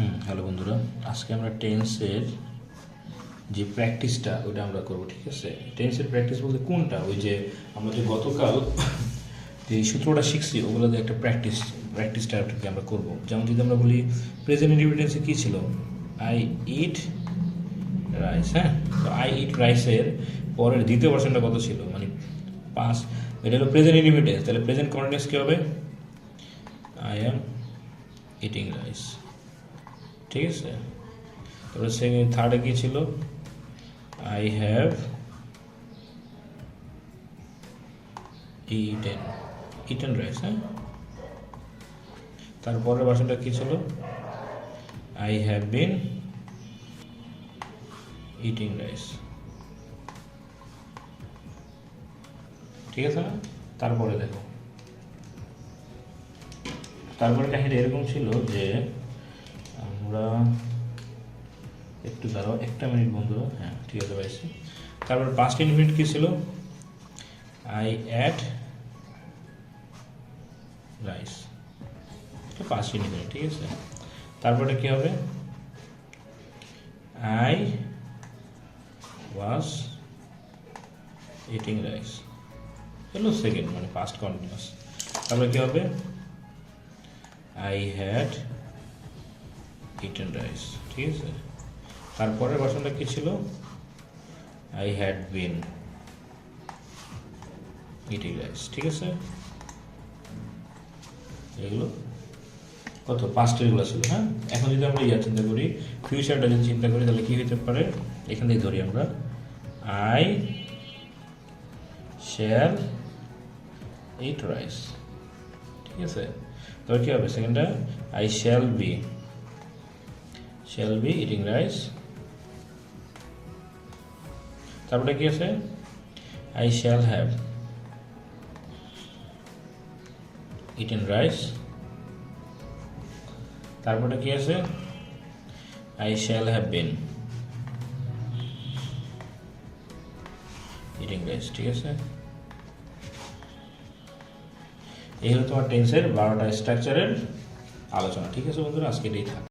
হুম, hello বন্ধুরা। আজকে আমরা টেন্সের যে প্র্যাকটিসটা ওটা আমরা করব, ঠিক আছে? টেন্সের প্র্যাকটিস বলতে কোনটা? ওই যে আমরা যে গতকাল যে সূত্রটা শিখছি, ওগুলো দিয়ে একটা প্র্যাকটিস প্র্যাকটিসটা কি আমরা করব। যেমন যদি আমরা বলি প্রেজেন্ট ইন্ডিপেন্ডেন্সে কী ছিল? আই ইট রাইস হ্যাঁ? তো আই ইট রাইসের পরের দ্বিতীয় পার্সেন্টটা কত ছিল? মানে পাঁচ। এটা হলো প্রেজেন্ট ইন্ডিপেন্ডেন্স তাহলে প্রেজেন্ট কন্টিনিউস কী হবে? আই এম ইটিং রাইস ঠিক আছে? তারপরে সেকেন্ড থার্ডে কী ছিল? I have eaten eaten rice হ্যাঁ? তারপরের বাসনটা কী ছিল? I have been eating rice ঠিক আছে? তারপরে দেখো। তারপরে কাহিনী এরকম ছিল যে আমরা একটু দাঁড়াও, একটা মিনিট বন্ধু হ্যাঁ ঠিক আছে পাইছি তারপর পাঁচটি মিনিট কী ছিল? আই অ্যাড রাইস পাঁচটি মিনিট ঠিক আছে? তারপরে কী হবে? আই ওয়াজ ইটিং রাইস হলো সেকেন্ড মানে ফার্স্ট কন্টিনিউয়াস তারপরে কী হবে? আই হ্যাড ইটেন রাইস ঠিক আছে? তারপরের বাসনটা কি ছিল? I had been eating rice ঠিক আছে? এগুলো কত? পাঁচটা এগুলো ছিল হ্যাঁ? এখন যদি আমরা ইয়া চিন্তা করি ফিউচারটা যদি চিন্তা করি, তাহলে কি হতে পারে? এখান থেকে ধরি আমরা। আই শেয়ার ইট রাইস ঠিক আছে? তারপর কী হবে? সেকেন্ডটা I shall be shall be eating rice তারপরে কি আছে? I shall have eaten rice তারপরে কি আছে? I shall have been eating rice ঠিক আছে? এই হলো তোমার টেন্সের বারোটা স্ট্রাকচারের আলোচনা, ঠিক আছে বন্ধুরা? আজকে এটাই থাক।